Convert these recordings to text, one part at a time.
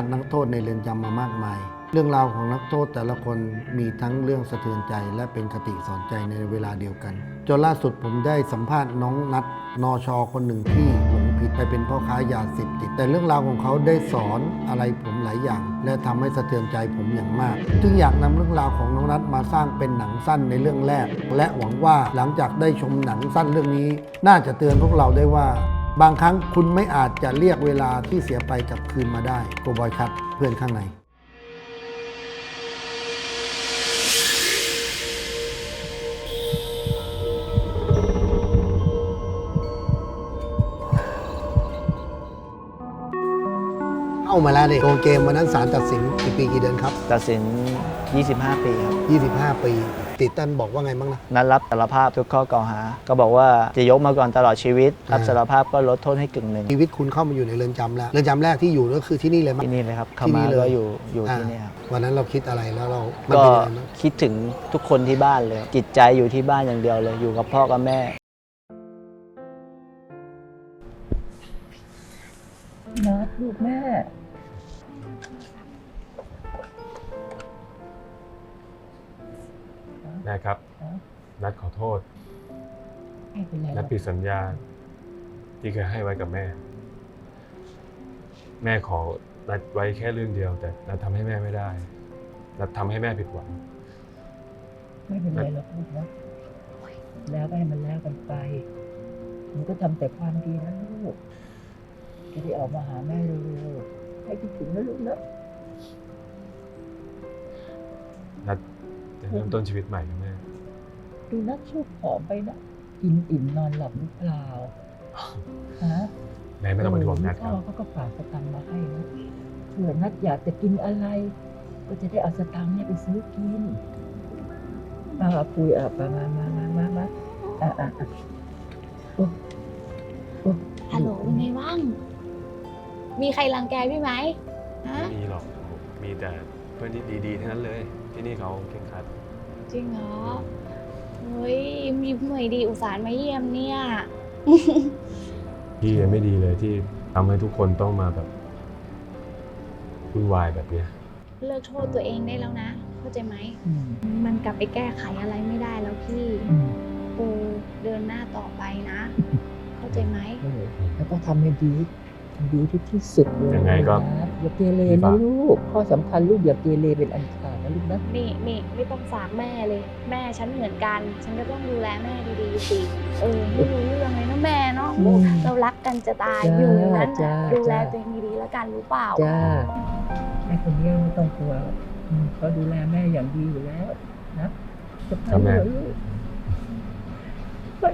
าษณ์นักโทษในเรือนจำมามากมาย เรื่องราวของนักโทษแต่ละคนมีทั้งเรื่องสะเทือนใจและเป็นคติสอนใจในเวลาเดียวกัน จนล่าสุดผมได้สัมภาษณ์น้องนัดนอชอคนหนึ่งที่หลงผิดไปเป็นพ่อค้ายาเสพติด แต่เรื่องราวของเขาได้สอนอะไรผมหลายอย่าง และทำให้สะเทือนใจผมอย่างมาก จึงอยากนำเรื่องราวของน้องนัดมาสร้างเป็นหนังสั้นในเรื่องแรก และหวังว่าหลังจากได้ชมหนังสั้นเรื่องนี้ น่าจะเตือนพวกเราได้ว่า บางครั้งคุณไม่อาจจะเรียกเวลาที่เสียไปกลับคืนมาได้โกบอยคัทเพื่อนข้างในเอามาแล้วดิโกเกมวันนั้นศาลตัดสินกี่ปีกี่เดือนครับ ตัดสิน 25 ปีครับ 25 ปี ติดตันบอกว่าไงบ้างนะ นัดรับสารภาพทุกข้อกล่าวหา ก็บอกว่าจะยกมาก่อนตลอดชีวิต รับอ่า สารภาพก็ลดโทษให้กึ่งหนึ่งชีวิตคุณเข้ามาอยู่ในเรือนจำแล้ว เรือนจำแรกที่อยู่ก็คือที่นี่เลยมั้ย ที่นี่เลยครับเข้าที่นี่มาเลย ก็อยู่อยู่อ่าที่นี่ครับ วันนั้นเราคิดอะไรแล้วเรา มันก็เป็นยังไงบ้างคิดถึงทุกคนที่บ้านเลย จิตใจอยู่ที่บ้านอย่างเดียวเลย อยู่กับพ่อกับแม่นัดลูกแม่ แม่ครับครับ นัดขอโทษ ไม่เป็นไรหรนัอดกผิดสัญญาที่เคยให้ไว้กับแม่ แม่ขอนัดไว้แค่เรื่องเดียว แต่นัดทำให้แม่ไม่ได้ นัดทำให้แม่ผิดหวัง ไม่เป็นไรหรอกลูกนะแล้วก็ให้มันแล้วกันไปหนูก็ทำแต่ความดีนะลูกจะได้ออกมาหาแม่เร็วๆให้คิดถึงนะลูกนะ เริ่มต้นชีวิตใหม่กับแม่ดูนัดชูบผอมไปนะกินอิ่มนอนหลับหรือเปล่าฮะแม่ไม่ต้องเป็นห่วงนัดคพ่รัอบเขาก็ฝากสตังค์มาให้นะเผื่อนัดอยากจะกินอะไร ก็จะได้เอาสตังค์เนี่ยไปซื้อกินมาเอาปุยอะมามามามามามาอะอะอะโอ้โอ้ฮัลโหลเป็นไงบ้าง มีใครรังแกพี่ไหมฮะไม่มีหรอก มีแต่เพื่อนที่ดีๆทั้งนั้นเลย ที่นี่เขาเก่งขัด จริงเหรอเฮ้ยมีหน่วยดีอุตส่าห์มาเยี่ยมเนี่ย พี่ยังไม่ดีเลยที่ทำให้ทุกคนต้องมาแบบวุ่นวายแบบเนี้ย เลิกโทษตัวเองได้แล้วนะ เข้าใจไหมอืมมันกลับไปแก้ไขอะไรไม่ได้แล้วพี่อืมปูเดินหน้าต่อไปนะ เข้าใจไหมเออแล้วก็ทำให้ดีทำดีที่ที่สุดเลยยังไงก็นะอย่าเกเรพี่นะฝากลูก ข้อสำคัญลูกอย่าเกเรเป็นอันขาด นะลูกนะนี่นี่ไม่ต้องฝากแม่เลย แม่ฉันเหมือนกัน ฉันก็ต้องดูแลแม่ดีๆสิเออไม่รู้เรื่องเลยนะแม่เนาะอืมเรารักกันจะตายจ้าอยู่ในนั้นจ้าน่ะดูแลจ้าตัวเองดีๆแล้วกันรู้เปล่าจ้าแม่คนนี้ไม่ต้องกลัวอืมเขาดูแลแม่อย่างดีอยู่แล้วนะจะไปครับแม่เหรอลูกไป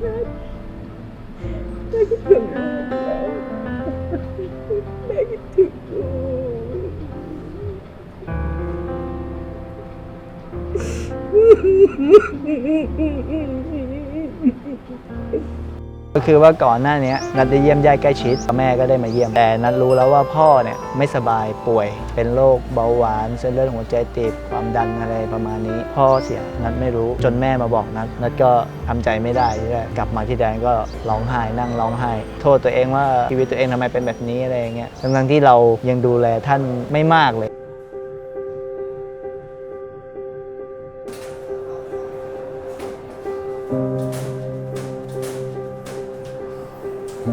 แม่คิดถึงลูกแล้ว ก็คือว่าก่อนหน้านี้นัดได้เยี่ยมญาติใกล้ชิดแม่ก็ได้มาเยี่ยม แต่นัดรู้แล้วว่าพ่อเนี่ยไม่สบายป่วย เป็นโรคเบาหวาน เส้นเลือดหัวใจตีบความดันอะไรประมาณนี้ พ่อเสียนัดไม่รู้จนแม่มาบอกนัดนัดก็ทำใจไม่ได้ก็กลับมาที่แดนก็ร้องไห้นั่งร้องไห้ โทษตัวเองว่าชีวิตตัวเองทำไมเป็นแบบนี้อะไรอย่างเงี้ยทั้งที่เรายังดูแลท่านไม่มากเลย แม่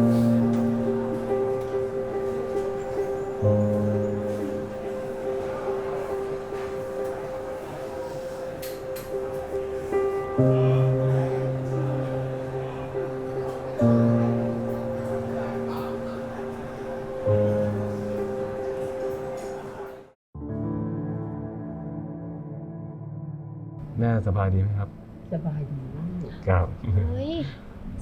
สบายดีไหมครับ สบายดีลูก ครับ เฮ้ย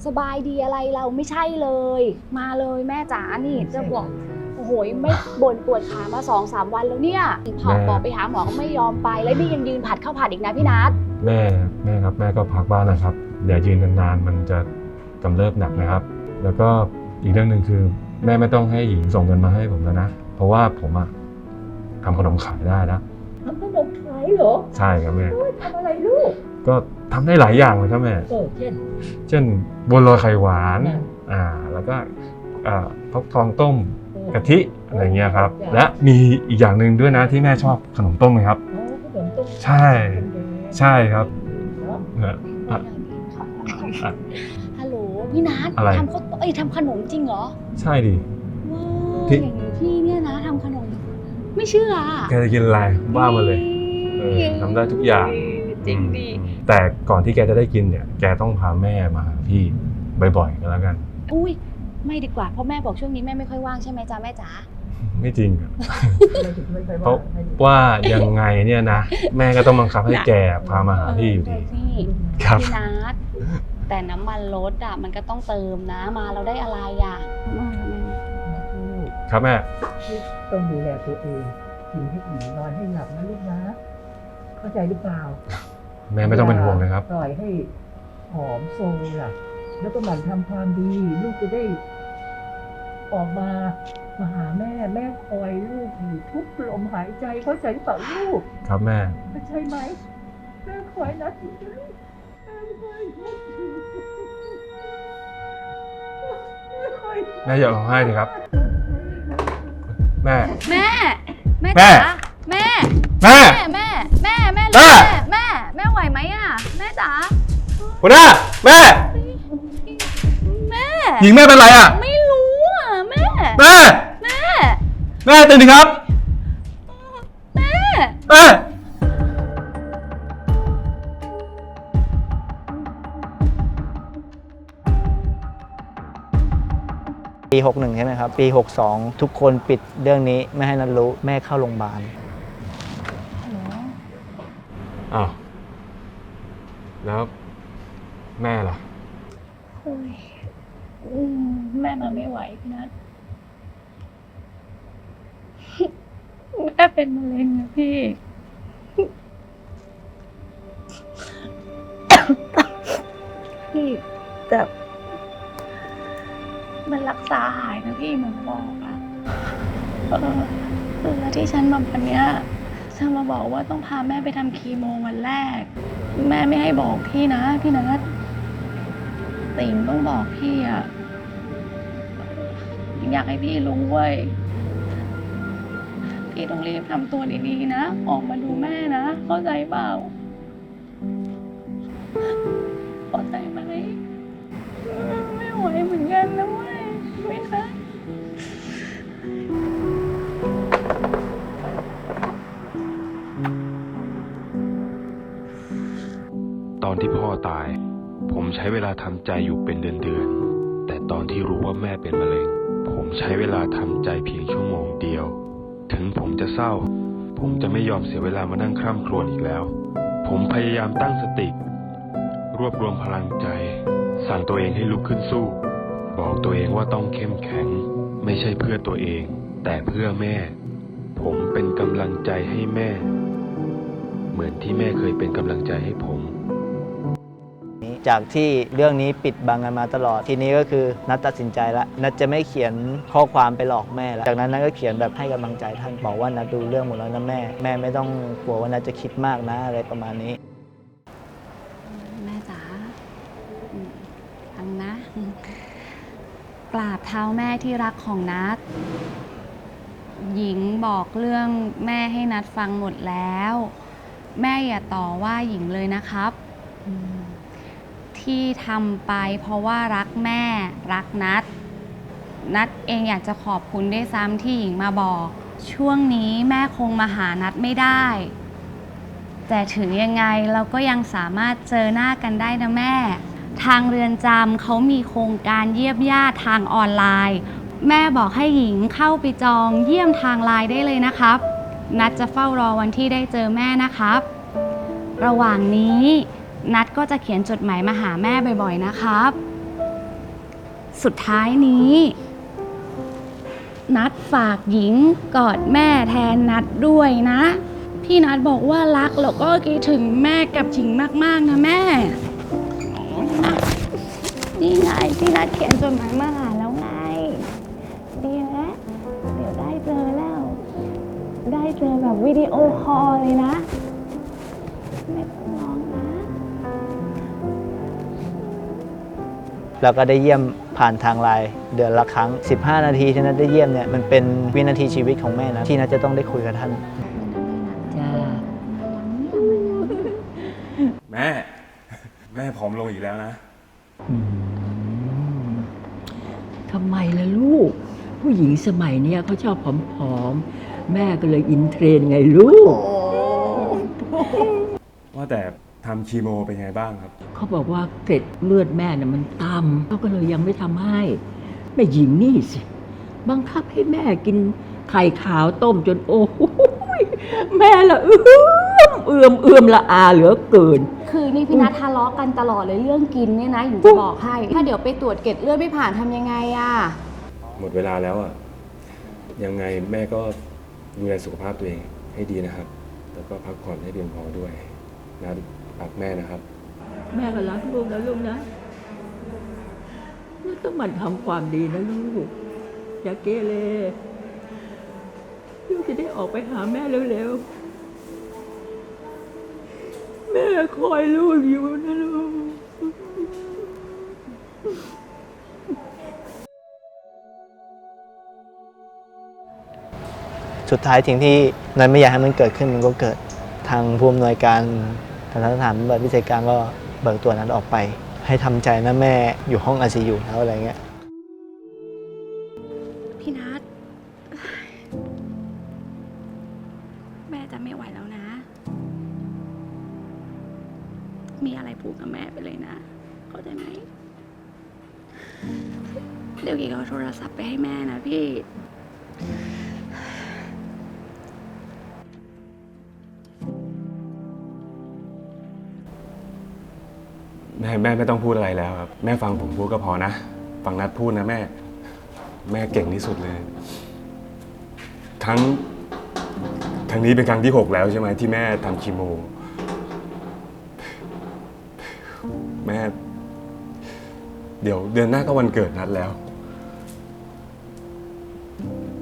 ส บายดีอะไรเราไม่ใช่เลย มาเลยแม่จ๋านี่จะบอกโอ้โหไม่บ่นปวดขามาสองสามวันแล้วเนี่ยผอแม่บอกไปหาหมอก็ไม่ยอมไปแล้วนี่ยังยืนผัดข้าวผัดอีกนะพี่นัทแม่แม่ครับแม่ก็พักบ้านนะครับอย่ายืนนานๆมันจะกำเริบหนักนะครับ แล้วก็อีกเรื่องหนึ่งคือ แม่ไม่ต้องให้หญิงส่งเงินมาให้ผมแล้วนะ เพราะว่าผมอะทำขนมขายได้แล้วทำขนมขายเหรอ ใช่ครับแม่โอ้ยทำอะไรลูก ก็ ทำได้หลายอย่างเลยครับแม่ เออเช่น เช่นบัวลอยไข่หวาน อ่าอ่า แล้วก็อ่าฟักทองต้มกะทิอะไรเงี้ยครับและมีอีกอย่างหนึ่งด้วยนะที่แม่ชอบขนมต้มไหมครับ อ๋อขนมต้มใช่ใช่ครับ เนี่ยอะอะฮัลโหลพี่นัทอะไร ทำข้าวต้มเอ้ยทำขนมจริงเหรอใช่ดิ ว้าที่วอย่างพี่เนี่ยนะทำขนม ไม่เชื่ออะแกจะกินอะไรว่ามาเลย เออทำได้ทุกอย่างจริงดิอืม แต่ก่อนที่แกจะได้กินเนี่ย แกต้องพาแม่มาหาพี่บ่อยๆก็แล้วกัน อุ้ยไม่ดีกว่าเพราะแม่บอกช่วงนี้แม่ไม่ค่อยว่างใช่ไหมจ๊ะแม่จ๋าไม่จริงอะไม่ถึงไม่ค่อยเพราะว่าไม่ได้ว่ายังไงเนี่ยนะ แม่ก็ต้องบังคับให้แกพามาหาพี่อยู่ดี เพี่ครับ พี่นัทแต่น้ำมันรถอะมันก็ต้องเติมนะมาเราได้อะไรอะอืมลูกครับแม่ต้องดูแลตัวเองกินให้อิ่มนอนให้หลับนะลูกนะ เข้าใจหรือเปล่า แม่ไม่ต้องเป็นห่วงนะครับ ปล่อยให้หอมโซล่ะ แล้วก็หมั่นทำความดี ลูกจะได้ ออกมามาหาแม่แม่คอยลูกอยู่ทุกลมหายใจเข้าใจหรือเปล่าลูกครับแม่เข้าใจไหมแม่คอยนัดอยู่นะลูกแม่คอยนัดอยู่แม่คอยแม่อย่าร้องไห้สิครับ แม่ แม่ แม่แม่ จ๋าแม่ แม่ แม่ แม่ แม่ แม่ แม่ แม่ จ๋าหัวหน้าแม่ แม่ หญิงแม่เป็นไรอะ ไม่รู้อะแม่ แม่ แม่ แม่ตื่นดิครับ แม่ แม่ ปี 61 ใช่ไหมครับ ปี 62 ทุกคนปิดเรื่องนี้ไม่ให้นัทรู้แม่เข้าโรงพยาบาล อ้าว แล้วแม่ล่ะเฮ้ยอืมแม่มาไม่ไหวพี่นัท แม่เป็นมะเร็งนะพี่ พี่แต่มันรักษาหายนะพี่เหมือนบอกอะเออคือที่ฉันมาวันเนี้ยฉันมาบอกว่าต้องพาแม่ไปทำคีโมวันแรก แม่ไม่ให้บอกพี่นะ พี่นัทติ่งต้องบอกพี่อะอยากให้พี่รู้เว้ยพี่ต้องรีบทำตัวดีๆนะ ออกมาดูแม่นะ เข้าใจเปล่าเข้าใจไหมไม่ไหวเหมือนกันนะเว้ยไม่นะต ใช้เวลาทำใจอยู่เป็นเดือนๆ แต่ตอนที่รู้ว่าแม่เป็นมะเร็ง ผมใช้เวลาทำใจเพียงชั่วโมงเดียว ถึงผมจะเศร้า ผมจะไม่ยอมเสียเวลามานั่งคร่ำครวญอีกแล้ว ผมพยายามตั้งสติ รวบรวมพลังใจ สั่งตัวเองให้ลุกขึ้นสู้ บอกตัวเองว่าต้องเข้มแข็ง ไม่ใช่เพื่อตัวเอง แต่เพื่อแม่ ผมเป็นกำลังใจให้แม่ เหมือนที่แม่เคยเป็นกำลังใจให้ผม จากที่เรื่องนี้ปิดบังกันมาตลอด ทีนี้ก็คือนัดตัดสินใจแล้วนัดจะไม่เขียนข้อความไปหลอกแม่แล้วจากนั้นนัดก็เขียนแบบให้กำลังใจท่านบอกว่านัดดูเรื่องหมดแล้วนะแม่ แม่ไม่ต้องกลัวว่านัดจะคิดมากนะอะไรประมาณนี้ แม่จ๋าอืมฟังนะ กราบเท้าแม่ที่รักของนัดหญิงบอกเรื่องแม่ให้นัดฟังหมดแล้ว แม่อย่าต่อว่าหญิงเลยนะครับ อืม ที่ทำไปเพราะว่ารักแม่รักนัด นัดเองอยากจะขอบคุณด้วยซ้ำที่หญิงมาบอก ช่วงนี้แม่คงมาหานัดไม่ได้ แต่ถึงยังไงเราก็ยังสามารถเจอหน้ากันได้นะแม่ ทางเรือนจำเขามีโครงการเยี่ยมญาติทางออนไลน์ แม่บอกให้หญิงเข้าไปจองเยี่ยมทางไลน์ได้เลยนะครับ นัดจะเฝ้ารอวันที่ได้เจอแม่นะครับ ระหว่างนี้ นัดก็จะเขียนจดหมายมาหาแม่บ่อยๆนะครับ สุดท้ายนี้ นัดฝากหญิงกอดแม่แทนนัดด้วยนะ พี่นัดบอกว่ารักแล้วก็คิดถึงแม่กับหญิงมากๆนะแม่นี่ไงพี่นัดเขียนจดหมายมาหาแล้วไง ดีแล้วเดี๋ยวได้เจอแล้ว ได้เจอแบบวิดีโอคอลเลยนะไม่ต้อง แล้วก็ได้เยี่ยมผ่านทางไลน์เดือนละครั้ง 15 นาทีที่นัดได้เยี่ยมเนี่ยมันเป็นวินาทีชีวิตของแม่นะที่นัดจะต้องได้คุยกับท่าน จ้าแม่ แม่ผอมลงอีกแล้วนะ ทำไมล่ะลูก ผู้หญิงสมัยเนี้ยเขาชอบผอมๆ แม่ก็เลยอินเทรนด์ไงลูก ว่าแต่ ทำคีโมเป็นไงบ้างครับ เขาบอกว่าเกล็ดเลือดแม่น่ะมันต่ำเขาก็เลยยังไม่ทำให้แม่หญิงนี่สิ บังคับให้แม่กินไข่ขาวต้มจนโอ้โหยแม่ละเอื้อมเอื้อมเอื้อมละอาเหลือเกิน คือนี่พี่นัททะเลาะกันตลอดเลยเรื่องกินเนี่ยนะอยู่จะบอกให้ ถ้าเดี๋ยวไปตรวจเกล็ดเลือดไม่ผ่านทำยังไงอะหมดเวลาแล้วอะ ยังไงแม่ก็ดูแลสุขภาพตัวเองให้ดีนะครับ แล้วก็พักผ่อนให้เพียงพอด้วยนะ รักแม่นะครับ แม่ก็รักลูกนะลูกนะลูกต้องหมันทำความดีนะลูก อย่าเกเรลูกจะได้ออกไปหาแม่เร็วๆ แม่คอยลูกอยู่นะลูกสุดท้ายสิ่งที่นันไม่อยากให้มันเกิดขึ้นมันก็เกิดทางผู้อำนวยการ สถานสถานบำบัดพิเศษกลางก็เบิกตัวนั้นออกไป ให้ทำใจนะแม่อยู่ห้อง ICU แล้วอะไรเงี้ยพี่นัทแม่จะไม่ไหวแล้วนะ มีอะไรพูดกับแม่ไปเลยนะ เข้าใจไหม เดี๋ยวกี้เอาโทรศัพท์ไปให้แม่นะพี่ แม่แม่ไม่ต้องพูดอะไรแล้วครับ แม่ฟังผมพูดก็พอนะ ฟังนัดพูดนะแม่ แม่เก่งที่สุดเลยทั้งทั้งนี้เป็นครั้งที่หกแล้วใช่ไหมที่แม่ทำคีโม แม่ เดี๋ยวเดือนหน้าก็วันเกิดนัดแล้ว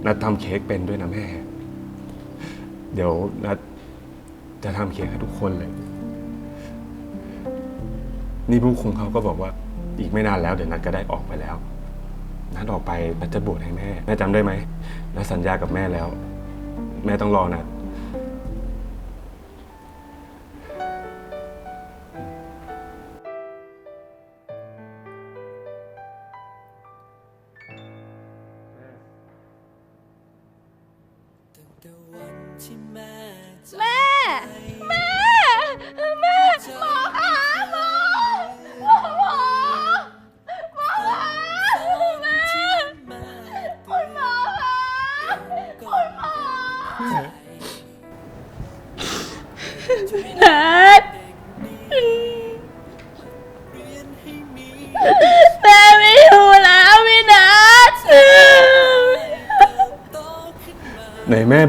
นัดทำเค้กเป็นด้วยนะแม่ เดี๋ยวนัดจะทำเค้กให้ทุกคนเลย นี่ผู้คุมเขาก็บอกว่าอีกไม่นานแล้วเดี๋ยวนัดก็ได้ออกไปแล้ว นัดออกไปนัดจะบวชให้แม่ แม่จำได้ไหมนัดสัญญากับแม่แล้ว แม่ต้องรอนัด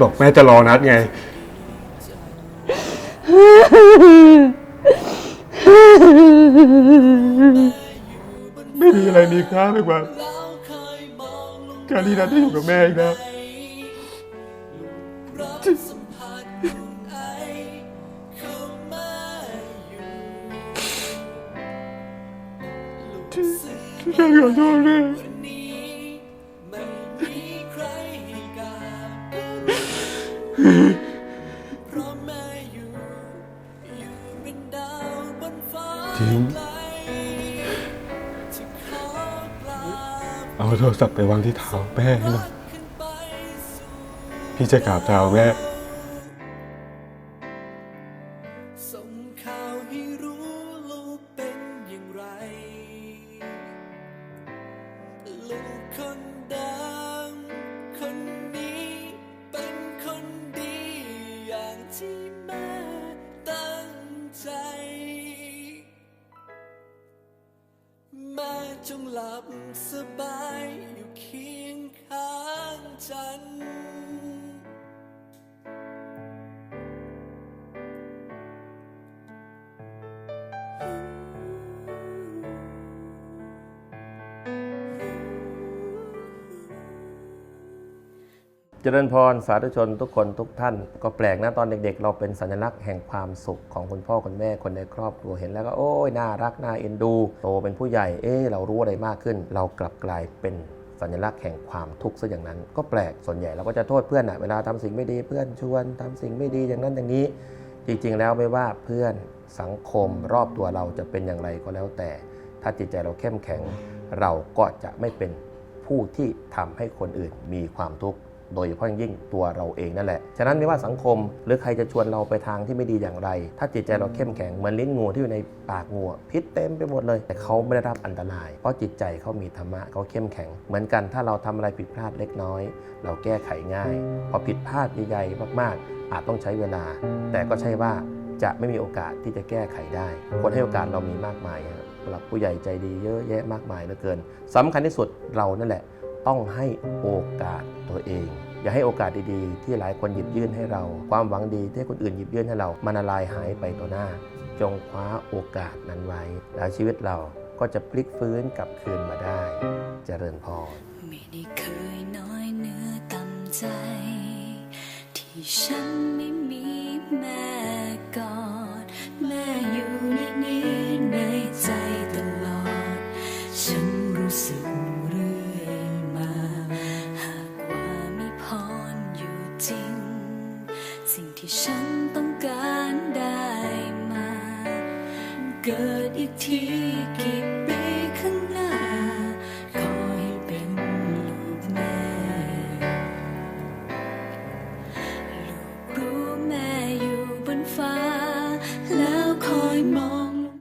บอกแม่จะรอนัดไง ไม่มีอะไรมีค่าไปกว่าการที่นัดได้อยู่กับแม่อีกแล้วฉันขอโทษแม่ ศัพท์ไปวางที่เท้าแม่ให้หน่อยพี่จะกราบเท้าแม่ เจริญพรสาธุชนทุกคนทุกท่าน ก็แปลกนะตอนเด็ก ๆ เราเป็นสัญลักษณ์แห่งความสุขของคุณพ่อคุณแม่คนในครอบครัวเห็นแล้วก็โอ้ยน่ารักน่าเอ็นดู โตเป็นผู้ใหญ่เอ๊เรารู้อะไรมากขึ้น เรากลับกลายเป็นสัญลักษณ์แห่งความทุกข์ซะอย่างนั้น ก็แปลกส่วนใหญ่เราก็จะโทษเพื่อนอะเวลาทำสิ่งไม่ดีเพื่อนชวนทำสิ่งไม่ดีอย่างนั้นอย่างนี้ จริงๆ แล้วไม่ว่าเพื่อนสังคมรอบตัวเราจะเป็นอย่างไรก็แล้วแต่ ถ้าจิตใจเราเข้มแข็ง เราก็จะไม่เป็นผู้ที่ทำให้คนอื่นมีความทุกข์ โดยเฉพาะยิ่งตัวเราเองนั่นแหละ ฉะนั้นไม่ว่าสังคมหรือใครจะชวนเราไปทางที่ไม่ดีอย่างไร ถ้าจิตใจเราเข้มแข็งเหมือนลิ้นงูที่อยู่ในปากงูพิษเต็มไปหมดเลย แต่เขาไม่ได้รับอันตราย เพราะจิตใจเขามีธรรมะเขาเข้มแข็ง เหมือนกันถ้าเราทำอะไรผิดพลาดเล็กน้อย เราแก้ไขง่าย พอผิดพลาดใหญ่ๆมากๆ อาจต้องใช้เวลา แต่ก็ใช่ว่าจะไม่มีโอกาสที่จะแก้ไขได้ คนให้โอกาสเรามีมากมายครับผู้ใหญ่ใจดีเยอะแยะมากมายเหลือเกินสำคัญที่สุดเรานั่นแหละ ต้องให้โอกาสตัวเอง อย่าให้โอกาสดีๆ ที่หลายคนหยิบยื่นให้เรา ความหวังดีที่คนอื่นหยิบยื่นให้เรามันละลายหายไปต่อหน้า จงคว้าโอกาสนั้นไว้ แล้วชีวิตเราก็จะพลิกฟื้นกลับคืนมาได้เจริญพรไม่ได้เคยน้อยเนื้อต่ำใจ ที่ฉันไม่มีแม่